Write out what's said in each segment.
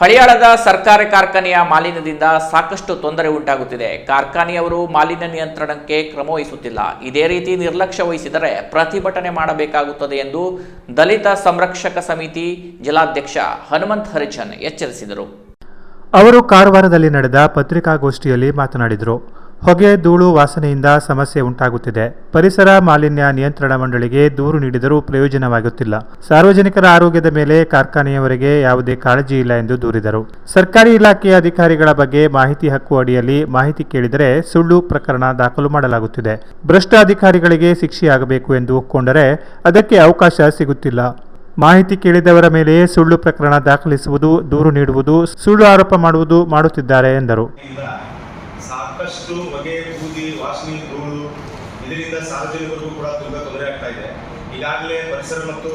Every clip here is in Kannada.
ಹಳಿಯಾಳದ ಸರ್ಕಾರಿ ಕಾರ್ಖಾನೆಯ ಮಾಲಿನ್ಯದಿಂದ ಸಾಕಷ್ಟು ತೊಂದರೆ ಉಂಟಾಗುತ್ತಿದೆ. ಕಾರ್ಖಾನೆಯವರು ಮಾಲಿನ್ಯ ನಿಯಂತ್ರಣಕ್ಕೆ ಕ್ರಮ ವಹಿಸುತ್ತಿಲ್ಲ ಇದೇ ರೀತಿ ನಿರ್ಲಕ್ಷ್ಯ ವಹಿಸಿದರೆ ಪ್ರತಿಭಟನೆ ಮಾಡಬೇಕಾಗುತ್ತದೆ ಎಂದು ದಲಿತ ಸಂರಕ್ಷಕ ಸಮಿತಿ ಜಿಲ್ಲಾಧ್ಯಕ್ಷ ಹನುಮಂತ್ ಹರಿಚಂದ್ ಎಚ್ಚರಿಸಿದರು. ಅವರು ಕಾರವಾರದಲ್ಲಿ ನಡೆದ ಪತ್ರಿಕಾಗೋಷ್ಠಿಯಲ್ಲಿ ಮಾತನಾಡಿದರು. ಹೊಗೆ ಧೂಳು ವಾಸನೆಯಿಂದ ಸಮಸ್ಯೆ ಉಂಟಾಗುತ್ತಿದೆ. ಪರಿಸರ ಮಾಲಿನ್ಯ ನಿಯಂತ್ರಣ ಮಂಡಳಿಗೆ ದೂರು ನೀಡಿದರೂ ಪ್ರಯೋಜನವಾಗುತ್ತಿಲ್ಲ. ಸಾರ್ವಜನಿಕರ ಆರೋಗ್ಯದ ಮೇಲೆ ಕಾರ್ಖಾನೆಯವರಿಗೆ ಯಾವುದೇ ಕಾಳಜಿ ಇಲ್ಲ ಎಂದು ದೂರಿದರು. ಸರ್ಕಾರಿ ಇಲಾಖೆಯ ಅಧಿಕಾರಿಗಳ ಬಗ್ಗೆ ಮಾಹಿತಿ ಹಕ್ಕು ಅಡಿಯಲ್ಲಿ ಮಾಹಿತಿ ಕೇಳಿದರೆ ಸುಳ್ಳು ಪ್ರಕರಣ ದಾಖಲು ಮಾಡಲಾಗುತ್ತಿದೆ. ಭ್ರಷ್ಟ ಅಧಿಕಾರಿಗಳಿಗೆ ಶಿಕ್ಷೆಯಾಗಬೇಕು ಎಂದು ಒಪ್ಪಿಕೊಂಡರೆ ಅದಕ್ಕೆ ಅವಕಾಶ ಸಿಗುತ್ತಿಲ್ಲ. ಮಾಹಿತಿ ಕೇಳಿದವರ ಮೇಲೆಯೇ ಸುಳ್ಳು ಪ್ರಕರಣ ದಾಖಲಿಸುವುದು, ದೂರು ನೀಡುವುದು, ಸುಳ್ಳು ಆರೋಪ ಮಾಡುವುದು ಮಾಡುತ್ತಿದ್ದಾರೆ ಎಂದರು. ಸಾಕಷ್ಟು ಹೊಗೆ, ಬೂದಿ, ವಾಸನೆ, ಧೂಳು, ಇದರಿಂದ ಸಾರ್ವಜನಿಕರಿಗೂ ಕೂಡ ತುಂಬ ತೊಂದರೆ ಆಗ್ತಾ ಇದೆ. ಈಗಾಗಲೇ ಪರಿಸರ ಮತ್ತು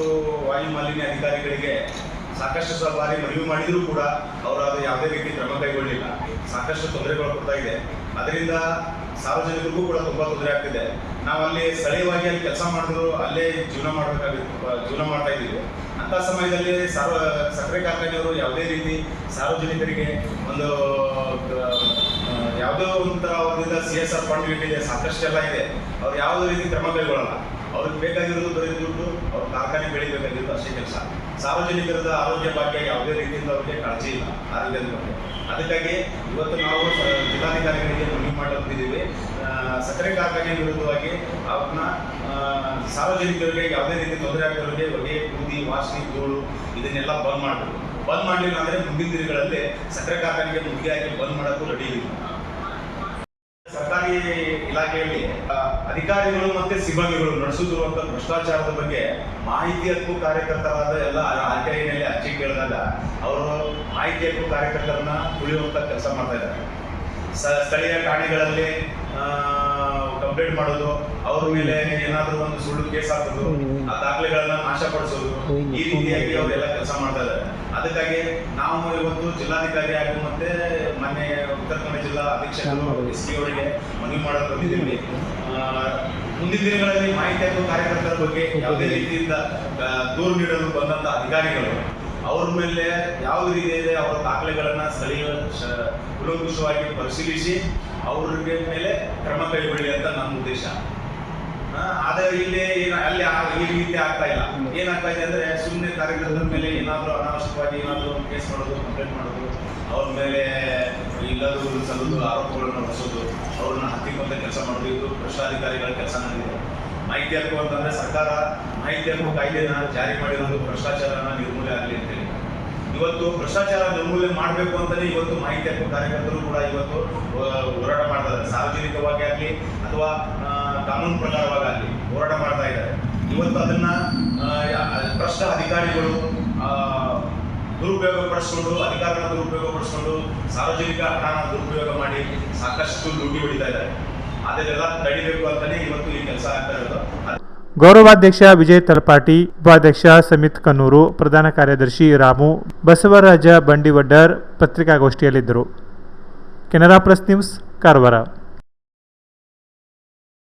ವಾಯು ಮಾಲಿನ್ಯ ಅಧಿಕಾರಿಗಳಿಗೆ ಸಾಕಷ್ಟು ಬಾರಿ ಮನವಿ ಮಾಡಿದರೂ ಕೂಡ ಅವರು ಅದು ಯಾವುದೇ ರೀತಿ ಕ್ರಮ ಕೈಗೊಳ್ಳಿಲ್ಲ. ಸಾಕಷ್ಟು ತೊಂದರೆಗಳು ಕೊಡ್ತಾ ಇದೆ. ಅದರಿಂದ ಸಾರ್ವಜನಿಕರಿಗೂ ಕೂಡ ತುಂಬ ತೊಂದರೆ ಆಗ್ತಿದೆ. ನಾವು ಅಲ್ಲಿ ಸ್ಥಳೀಯವಾಗಿ ಅಲ್ಲಿ ಕೆಲಸ ಮಾಡಿದ್ರು ಅಲ್ಲೇ ಜೀವನ ಮಾಡಬೇಕಾಗಿತ್ತು ಜೀವನ ಮಾಡ್ತಾ ಇದ್ದೀವಿ. ಅಂತ ಸಮಯದಲ್ಲಿ ಸಾರ್ವ, ಸಕ್ಕರೆ ಕಾರ್ಖಾನೆಯವರು ಯಾವುದೇ ರೀತಿ ಸಾರ್ವಜನಿಕರಿಗೆ ಒಂದು ಆ, ಯಾವುದೋ ಒಂಥರ ಅವರಿಂದ ಸಿ ಎಸ್ ಆರ್ ಫಂಡ್ ಸಾಕಷ್ಟು ಸಾಕಷ್ಟೆಲ್ಲ ಇದೆ. ಅವ್ರು ಯಾವುದೇ ರೀತಿ ಕ್ರಮ ಕೈಗೊಳ್ಳಲ್ಲ. ಅವ್ರಿಗೆ ಬೇಕಾಗಿರೋದು ಬರೀ ದುಡ್ಡು ಅವ್ರ ಕಾರ್ಖಾನೆ ಬೆಳಿಬೇಕಾಗಿರೋದು ಅಷ್ಟೇ ಕೆಲಸ. ಸಾರ್ವಜನಿಕರದ ಆರೋಗ್ಯ ಬಗ್ಗೆ ಯಾವುದೇ ರೀತಿಯಿಂದ ಅವ್ರಿಗೆ ಕಾಳಜಿ ಇಲ್ಲ ಆರೋಗ್ಯದ ಬಗ್ಗೆ. ಅದಕ್ಕಾಗಿ ಇವತ್ತು ನಾವು ಜಿಲ್ಲಾಧಿಕಾರಿಗಳಿಗೆ ಮನವಿ ಮಾಡುತ್ತಿದ್ದೀವಿ ಆ, ಸಕ್ಕರೆ ಕಾರ್ಖಾನೆ ವಿರುದ್ಧವಾಗಿ ಅವ್ರನ್ನ ಸಾರ್ವಜನಿಕರಿಗೆ ಯಾವುದೇ ರೀತಿ ತೊಂದರೆ ಆಗಿರೋರಿಗೆ ಹೊಗೆ ಬೂದಿ ವಾಸನೆ ಧೂಳು ಇದನ್ನೆಲ್ಲ ಬಂದ್ ಮಾಡಬೇಕು. ಬಂದ್ ಮಾಡಲಿಲ್ಲ ಅಂದರೆ ಮುಂದಿನ ದಿನಗಳಲ್ಲಿ ಸಕ್ಕರೆ ಕಾರ್ಖಾನೆಗೆ ಮುಗಿಯಾಗಿ ಬಂದ್ ಮಾಡೋಕ್ಕೂ ರೆಡಿ ಇಲ್ಲ. ಇಲಾಖೆಯಲ್ಲಿ ಅಧಿಕಾರಿಗಳು ಮತ್ತೆ ಸಿಬ್ಬಂದಿಗಳು ನಡೆಸುತ್ತಿರುವಂತ ಭ್ರಷ್ಟಾಚಾರದ ಬಗ್ಗೆ ಮಾಹಿತಿ ಹಕ್ಕು ಕಾರ್ಯಕರ್ತರಾದ ಎಲ್ಲ ಆರ್ ಅರ್ಜಿ ಕೇಳಿದಾಗ ಅವರು ಮಾಹಿತಿ ಹಕ್ಕು ಕಾರ್ಯಕರ್ತರನ್ನ ತುಳಿಯುವಂತ ಕೆಲಸ ಮಾಡ್ತಾ ಇದ್ದಾರೆ. ಸ್ಥಳೀಯ ಠಾಣೆಗಳಲ್ಲಿ ಕಂಪ್ಲೇಂಟ್ ಮಾಡೋದು, ಅವ್ರ ಮೇಲೆ ಏನಾದರೂ ಒಂದು ಸುಳ್ಳು ಕೇಸ್ ಹಾಕೋದು, ಆ ದಾಖಲೆಗಳನ್ನ ನಾಶಪಡಿಸೋದು, ಈ ರೀತಿಯಾಗಿ ಅವರೆಲ್ಲ ಕೆಲಸ ಮಾಡ್ತಾ ಇದ್ದಾರೆ. ಅದಕ್ಕಾಗಿ ನಾವು ಇವತ್ತು ಜಿಲ್ಲಾಧಿಕಾರಿ ಹಾಗೂ ಮತ್ತೆ ಅಧೀಕ್ಷಕರು ಎಸ್ ಪಿ ಅವರಿಗೆ ಮನವಿ ಆ, ಮುಂದಿನ ದಿನಗಳಲ್ಲಿ ಮಾಹಿತಿ ಹಕ್ಕು ಕಾರ್ಯಕರ್ತರ ಬಗ್ಗೆ ಯಾವುದೇ ರೀತಿಯಿಂದ ದೂರು ನೀಡಲು ಬಂದಂತ ಅಧಿಕಾರಿಗಳು ಅವ್ರ ಮೇಲೆ ಯಾವ ರೀತಿ ಇದೆ ಅವರ ದಾಖಲೆಗಳನ್ನ ಸ್ಥಳೀಯ ಉಲೋಕುಷವಾಗಿ ಪರಿಶೀಲಿಸಿ ಅವ್ರಿಗೆ ಮೇಲೆ ಕ್ರಮ ಕೈಗೊಳ್ಳಿ ಅಂತ ನನ್ನ ಉದ್ದೇಶ. ಆದ್ರೆ ಇಲ್ಲಿ ಅಲ್ಲಿ ಈ ರೀತಿ ಆಗ್ತಾ ಇಲ್ಲ. ಏನಾಗ್ತಾ ಇದೆ ಅಂದ್ರೆ ಸುಮ್ಮನೆ ಕಾರ್ಯಕ್ರಮದ ಮೇಲೆ ಏನಾದರೂ ಅನಾವಶ್ಯಕವಾಗಿ ಏನಾದರೂ ಕೇಸ್ ಮಾಡೋದು ಕಂಪ್ಲೇಂಟ್ ಮಾಡೋದು, ಅವ್ರ ಮೇಲೆ ಎಲ್ಲರೂ ಸಲ್ಲದು ಆರೋಪಗಳನ್ನು ಹೊರಿಸೋದು, ಅವ್ರನ್ನ ಹತ್ತಿಕೊಂಡೆ ಕೆಲಸ ಮಾಡೋದು, ಇದು ಭ್ರಷ್ಟಾಧಿಕಾರಿಗಳ ಕೆಲಸ ನಡೆದಿದೆ ಮಾಹಿತಿ ಹಕ್ಕು ಅಂತಂದ್ರೆ ಸರ್ಕಾರ ಮಾಹಿತಿ ಹಕ್ಕು ಕಾಯ್ದೆನ ಜಾರಿ ಮಾಡಿರೋದು ಭ್ರಷ್ಟಾಚಾರನ ನಿರ್ಮೂಲನೆ ಆಗಲಿ ಅಂತೇಳಿ ಇವತ್ತು ಭ್ರಷ್ಟಾಚಾರ ನಿರ್ಮೂಲನೆ ಮಾಡಬೇಕು ಅಂತಲೇ ಇವತ್ತು ಮಾಹಿತಿ ಹಕ್ಕು ಕಾರ್ಯಕರ್ತರು ಕೂಡ ಇವತ್ತು ಹೋರಾಟ ಮಾಡ್ತಾರೆ ಸಾರ್ವಜನಿಕವಾಗಿ ಆಗಲಿ ಅಥವಾ ಕಾನೂನು ಪ್ರಕಾರವಾಗಿ ಹೋರಾಟ ಮಾಡ್ತಾ ಇದ್ದಾರೆ. ಇವತ್ತು ಅದನ್ನ ಭ್ರಷ್ಟ ಅಧಿಕಾರಿಗಳು ದುರುಪಯೋಗ ಪಡಿಸ್ಕೊಂಡು ಅಧಿಕಾರವನ್ನು ದುರುಪಯೋಗ ಪಡಿಸ್ಕೊಂಡು, ಸಾರ್ವಜನಿಕ ಹಣ ದುರುಪಯೋಗ ಮಾಡಿ ಸಾಕಷ್ಟು ಲೂಟಿ ಹೊಡಿತಾ ಇದ್ದಾರೆ. ಅದನ್ನೆಲ್ಲ ತಡಿಬೇಕು ಅಂತಲೇ ಇವತ್ತು ಈ ಕೆಲಸ ಆಗ್ತಾ ಇರೋದು. ಗೌರವಾಧ್ಯಕ್ಷ ವಿಜಯ್ ತಲಪಾಟಿ, ಉಪಾಧ್ಯಕ್ಷ ಸಮಿತ್ ಕನ್ನೂರು ಪ್ರಧಾನ ಕಾರ್ಯದರ್ಶಿ Ramu, Basavaraj Bandivaddar ಪತ್ರಿಕಾಗೋಷ್ಠಿಯಲ್ಲಿದ್ದರು. Canara press news, Karwar.